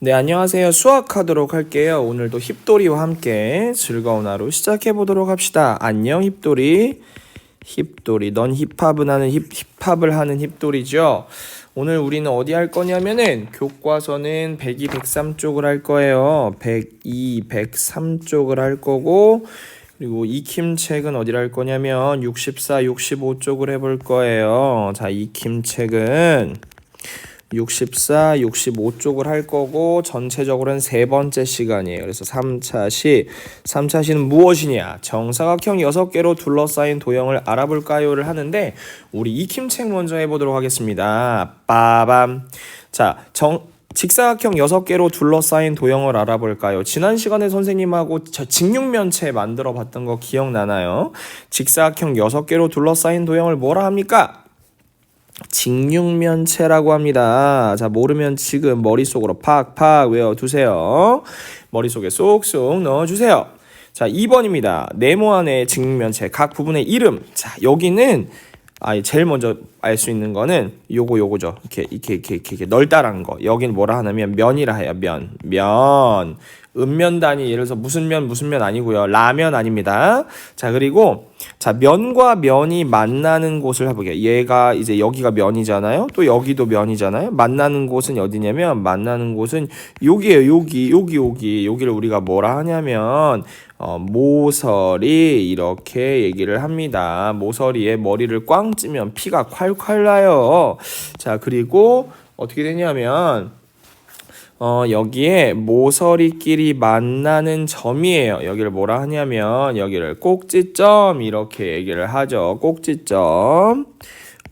네, 안녕하세요. 수학하도록 할게요. 오늘도 힙돌이와 함께 즐거운 하루 시작해 보도록 합시다. 안녕, 힙돌이. 힙돌이. 넌 힙합을 하는 힙, 힙합을 하는 힙돌이죠. 오늘 우리는 어디 할 거냐면은 교과서는 102, 103쪽을 할 거예요. 102, 103쪽을 할 거고 그리고 익힘 책은 어디를 할 거냐면 64, 65쪽을 해볼 거예요. 자, 익힘 책은 64, 65쪽을 할 거고 전체적으로는 세 번째 시간이에요. 그래서 3차 시, 3차 시는 무엇이냐? 정사각형 6개로 둘러싸인 도형을 알아볼까요를 하는데 우리 익힘책 먼저 해보도록 하겠습니다. 빠밤. 자, 정 직사각형 6개로 둘러싸인 도형을 알아볼까요? 지난 시간에 선생님하고 저 직육면체 만들어 봤던 거 기억나나요? 직사각형 6개로 둘러싸인 도형을 뭐라 합니까? 직육면체라고 합니다. 자, 모르면 지금 머릿속으로 팍팍 외워두세요. 머릿속에 쏙쏙 넣어주세요. 자, 2번입니다. 네모 안의 직육면체 각 부분의 이름. 자, 여기는 아, 제일 먼저 알 수 있는 거는 요거 요거죠. 이렇게 이렇게 이렇게 이렇게, 이렇게 널따란 거. 여긴 뭐라 하냐면 면이라 해요. 면. 면. 음면 단위 예를 들어서 무슨 면 무슨 면 아니고요. 라면 아닙니다. 자, 그리고 자, 면과 면이 만나는 곳을 해 보게요. 얘가 이제 여기가 면이잖아요. 또 여기도 면이잖아요. 만나는 곳은 어디냐면 만나는 곳은 여기에요. 여기 여기 여기 여기를 우리가 뭐라 하냐면 어, 모서리 이렇게 얘기를 합니다. 모서리에 머리를 꽝 찌면 피가 콸콸 나요. 자, 그리고 어떻게 되냐면 어, 여기에 모서리끼리 만나는 점이에요. 여기를 뭐라 하냐면 여기를 꼭지점 이렇게 얘기를 하죠. 꼭지점.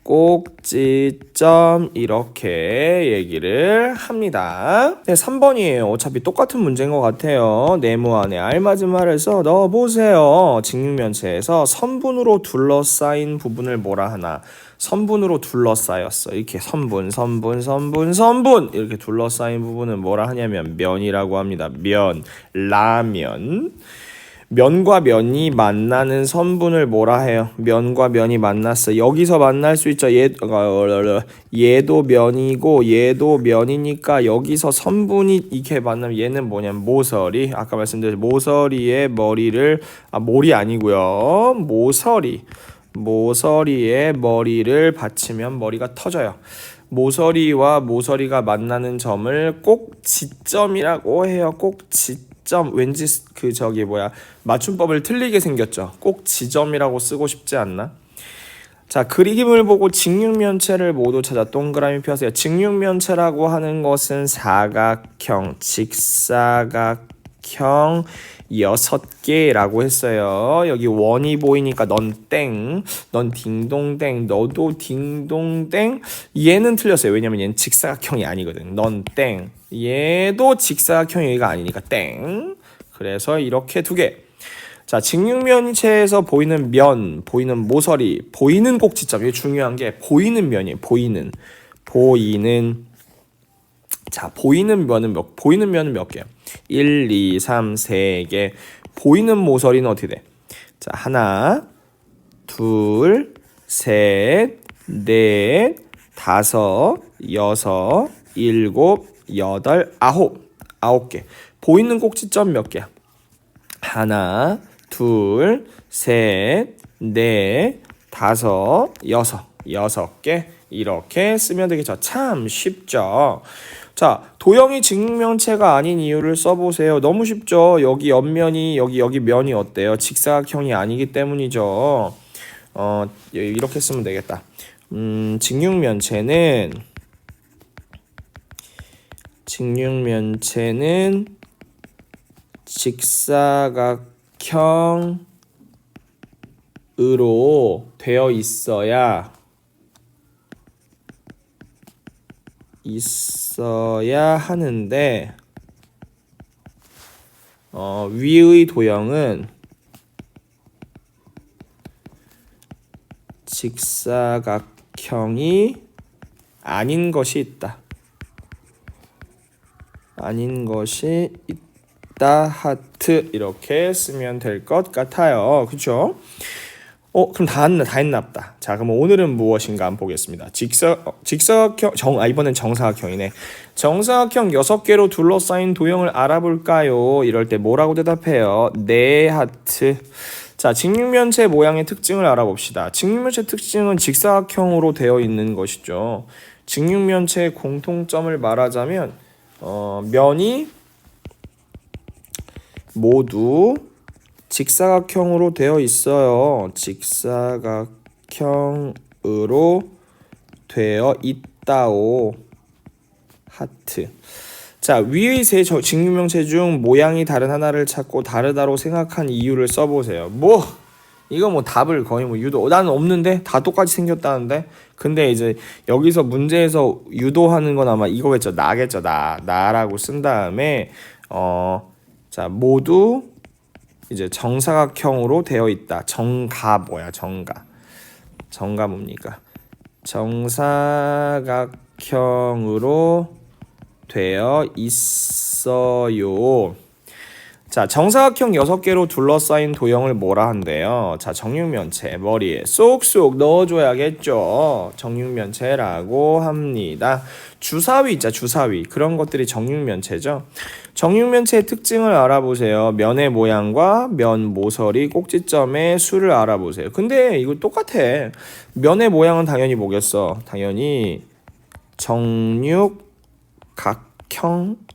꼭지점 이렇게 얘기를 합니다. 네, 3번이에요. 어차피 똑같은 문제인 것 같아요. 네모 안에 알맞은 말을 써 넣어보세요. 직육면체에서 선분으로 둘러싸인 부분을 뭐라 하나? 선분으로 둘러싸였어. 이렇게 선분, 선분, 선분, 선분 이렇게 둘러싸인 부분은 뭐라 하냐면 면이라고 합니다. 면, 라면. 면과 면이 만나는 선분을 뭐라 해요? 면과 면이 만났어. 여기서 만날 수 있죠. 얘, 어, 얘도 면이고 얘도 면이니까 여기서 선분이 이렇게 만나면 얘는 뭐냐면 모서리. 아까 말씀드린 모서리에 머리를 아 몰이 아니고요. 모서리. 모서리에 머리를 받치면 머리가 터져요. 모서리와 모서리가 만나는 점을 꼭 지점이라고 해요. 꼭 지점. 왠지 그 저기 뭐야 맞춤법을 틀리게 생겼죠. 꼭 지점이라고 쓰고 싶지 않나? 자 그림을 보고 직육면체를 모두 찾아 동그라미 펴세요. 직육면체라고 하는 것은 사각형, 직사각형 여섯 개라고 했어요. 여기 원이 보이니까 넌 땡, 넌 딩동댕, 너도 딩동댕. 얘는 틀렸어요. 왜냐면 얘는 직사각형이 아니거든. 넌 땡. 얘도 직사각형이가 아니니까 땡. 그래서 이렇게 두 개. 자, 직육면체에서 보이는 면, 보이는 모서리, 보이는 꼭지점. 이게 중요한 게 보이는 면이에요. 보이는. 보이는. 자, 보이는 면은 몇, 보이는 면은 몇 개야? 1, 2, 3, 3개. 보이는 모서리는 어떻게 돼? 자, 하나, 둘, 셋, 넷, 다섯, 여섯, 일곱, 여덟, 아홉. 아홉 개. 보이는 꼭지점 몇 개야? 하나, 둘, 셋, 넷, 다섯, 여섯. 여섯 개. 이렇게 쓰면 되겠죠. 참 쉽죠. 자, 도형이 직육면체가 아닌 이유를 써보세요. 너무 쉽죠. 여기 옆면이 여기 여기 면이 어때요? 직사각형이 아니기 때문이죠. 어, 이렇게 쓰면 되겠다. 음, 직육면체는 직육면체는 직사각형으로 되어 있어야 있어야 하는데 어, 위의 도형은 직사각형이 아닌 것이 있다. 아닌 것이 있다 하트 이렇게 쓰면 될 것 같아요. 그렇죠? 어 그럼 다 했나 다 했나 보다. 자 그럼 오늘은 무엇인가 한번 보겠습니다. 직사 어, 직사각형 정 아 이번엔 정사각형이네. 정사각형 여섯 개로 둘러싸인 도형을 알아볼까요? 이럴 때 뭐라고 대답해요? 네 하트. 자 직육면체 모양의 특징을 알아봅시다. 직육면체 특징은 직사각형으로 되어 있는 것이죠. 직육면체의 공통점을 말하자면 어, 면이 모두 직사각형으로 되어 있어요. 직사각형으로 되어 있다오. 하트. 자, 위의 세 저- 직육명체 중 모양이 다른 하나를 찾고 다르다고 생각한 이유를 써보세요. 뭐 이거 뭐 답을 거의 뭐 유도 나는 없는데 다 똑같이 생겼다는데 근데 이제 여기서 문제에서 유도하는 건 아마 이거겠죠 나겠죠 나 나라고 쓴 다음에 어 자 모두 이제 정사각형으로 되어 있다. 정가 뭐야? 정가. 정가 뭡니까? 정사각형으로 되어 있어요. 자, 정사각형 6개로 둘러싸인 도형을 뭐라 한대요? 자, 정육면체 머리에 쏙쏙 넣어줘야겠죠. 정육면체라고 합니다. 주사위 있자, 주사위. 그런 것들이 정육면체죠. 정육면체의 특징을 알아보세요. 면의 모양과 면 모서리 꼭지점의 수를 알아보세요. 근데 이거 똑같아. 면의 모양은 당연히 뭐겠어? 당연히 정육각형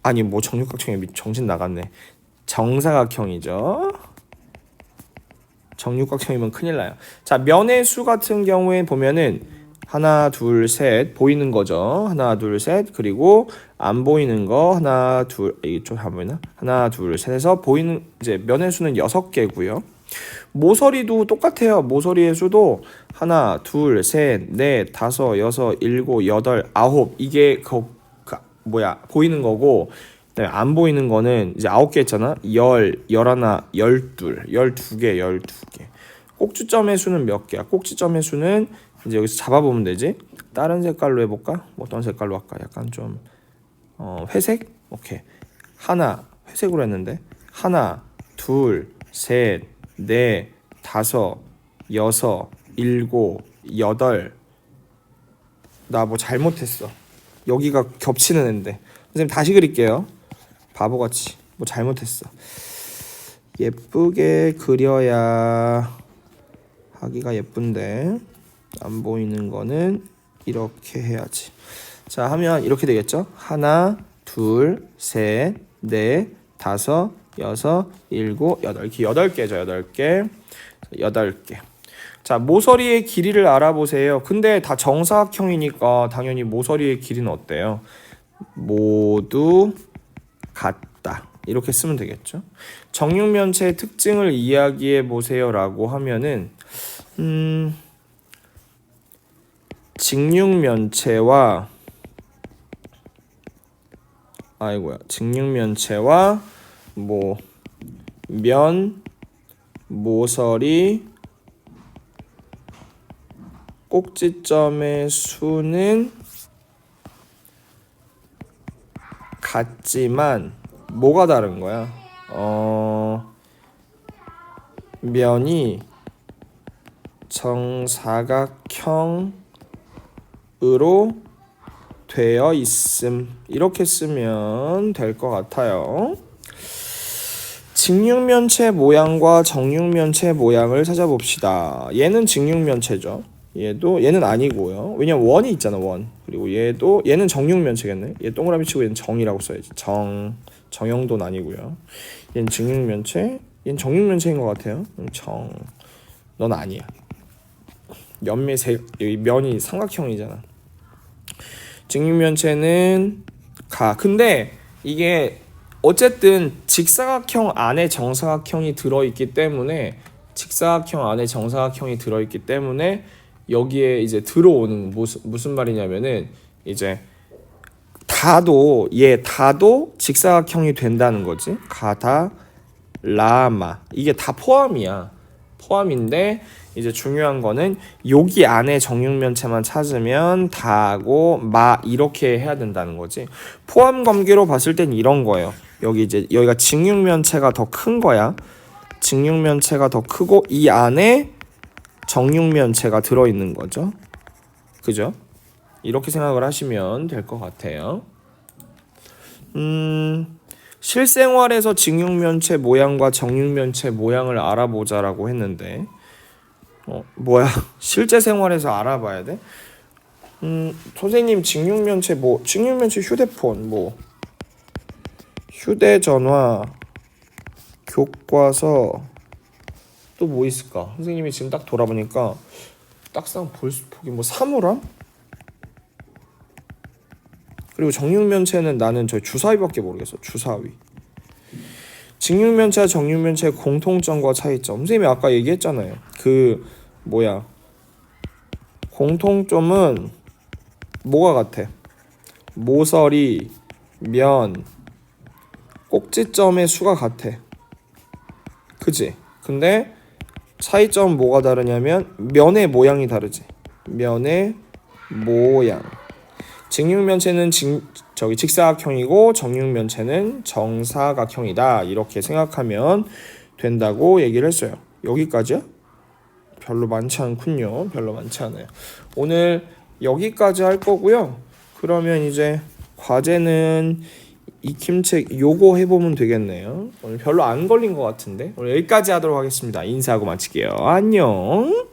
아니 뭐 정육각형이 정신 나갔네. 정사각형이죠. 정육각형이면 큰일 나요. 자, 면의 수 같은 경우에 보면은 하나, 둘, 셋 보이는 거죠. 하나, 둘, 셋 그리고 안 보이는 거 하나, 둘 이게 좀안 보이나? 하나, 둘, 셋에서 보이는 이제 면의 수는 여섯 개고요. 모서리도 똑같아요. 모서리의 수도 하나, 둘, 셋, 넷, 다섯, 여섯, 일곱, 여덟, 아홉 이게 그, 그 뭐야 보이는 거고 네, 안 보이는 거는 이제 아홉 개 있잖아. 열, 열하나, 열둘, 열두 개, 열두 개. 꼭지점의 수는 몇 개야? 꼭지점의 수는 이제 여기서 잡아보면 되지. 다른 색깔로 해볼까? 뭐 어떤 색깔로 할까? 약간 좀 어, 회색? 오케이. 하나 회색으로 했는데 하나, 둘, 셋, 넷, 다섯, 여섯, 일곱, 여덟. 나 뭐 잘못했어. 여기가 겹치는 앤데. 선생님 다시 그릴게요. 바보같이 뭐 잘못했어. 예쁘게 그려야 하기가 예쁜데 안 보이는 거는 이렇게 해야지. 자 하면 이렇게 되겠죠? 하나, 둘, 셋, 넷, 다섯, 여섯, 일곱, 여덟. 이렇게 여덟 개죠. 여덟 개, 여덟 개. 자 모서리의 길이를 알아보세요. 근데 다 정사각형이니까 당연히 모서리의 길이는 어때요? 모두 같다. 이렇게 쓰면 되겠죠. 정육면체의 특징을 이야기해 보세요라고 하면은 음 직육면체와 아이고야 직육면체와 뭐 면 모서리 꼭지점의 수는 같지만 뭐가 다른 거야? 어 면이 정사각형 으로 되어 있음 이렇게 쓰면 될 것 같아요. 직육면체 모양과 정육면체 모양을 찾아봅시다. 얘는 직육면체죠. 얘도 얘는 아니고요. 왜냐면 원이 있잖아 원. 그리고 얘도 얘는 정육면체겠네. 얘 동그라미 치고 얘는 정이라고 써야지. 정 정형도는 아니고요. 얘는 직육면체. 얘는 정육면체인 것 같아요. 음, 정. 넌 아니야. 옆면 세 면이 삼각형이잖아. 직육면체는 가. 근데 이게 어쨌든 직사각형 안에 정사각형이 들어있기 때문에 직사각형 안에 정사각형이 들어있기 때문에 여기에 이제 들어오는 무슨 무슨 말이냐면은 이제 다도 얘 다도 직사각형이 된다는 거지. 가다 라마 이게 다 포함이야. 포함인데 이제 중요한 거는 여기 안에 정육면체만 찾으면 다하고 마 이렇게 해야 된다는 거지. 포함 관계로 봤을 땐 이런 거예요. 여기 이제 여기가 직육면체가 더 큰 거야. 직육면체가 더 크고 이 안에 정육면체가 들어 있는 거죠. 그죠? 이렇게 생각을 하시면 될 것 같아요. 음, 실생활에서 직육면체 모양과 정육면체 모양을 알아보자라고 했는데, 어, 뭐야? 실제 생활에서 알아봐야 돼? 음, 선생님 직육면체 뭐, 직육면체 휴대폰 뭐, 휴대전화, 교과서, 또 뭐 있을까? 선생님이 지금 딱 돌아보니까 딱상 볼 수, 보기 뭐 사물함? 그리고 정육면체는 나는 저 주사위밖에 모르겠어. 주사위. 직육면체와 정육면체의 공통점과 차이점. 선생님이 아까 얘기했잖아요. 그 뭐야? 공통점은 뭐가 같아? 모서리, 면, 꼭지점의 수가 같아. 그지? 근데 차이점 뭐가 다르냐면 면의 모양이 다르지. 면의 모양. 직육면체는 직, 저기 직사각형이고 정육면체는 정사각형이다. 이렇게 생각하면 된다고 얘기를 했어요. 여기까지야? 별로 많지 않군요. 별로 많지 않아요. 오늘 여기까지 할 거고요. 그러면 이제 과제는 익힘책 요거 해보면 되겠네요. 오늘 별로 안 걸린 것 같은데 오늘 여기까지 하도록 하겠습니다. 인사하고 마칠게요. 안녕.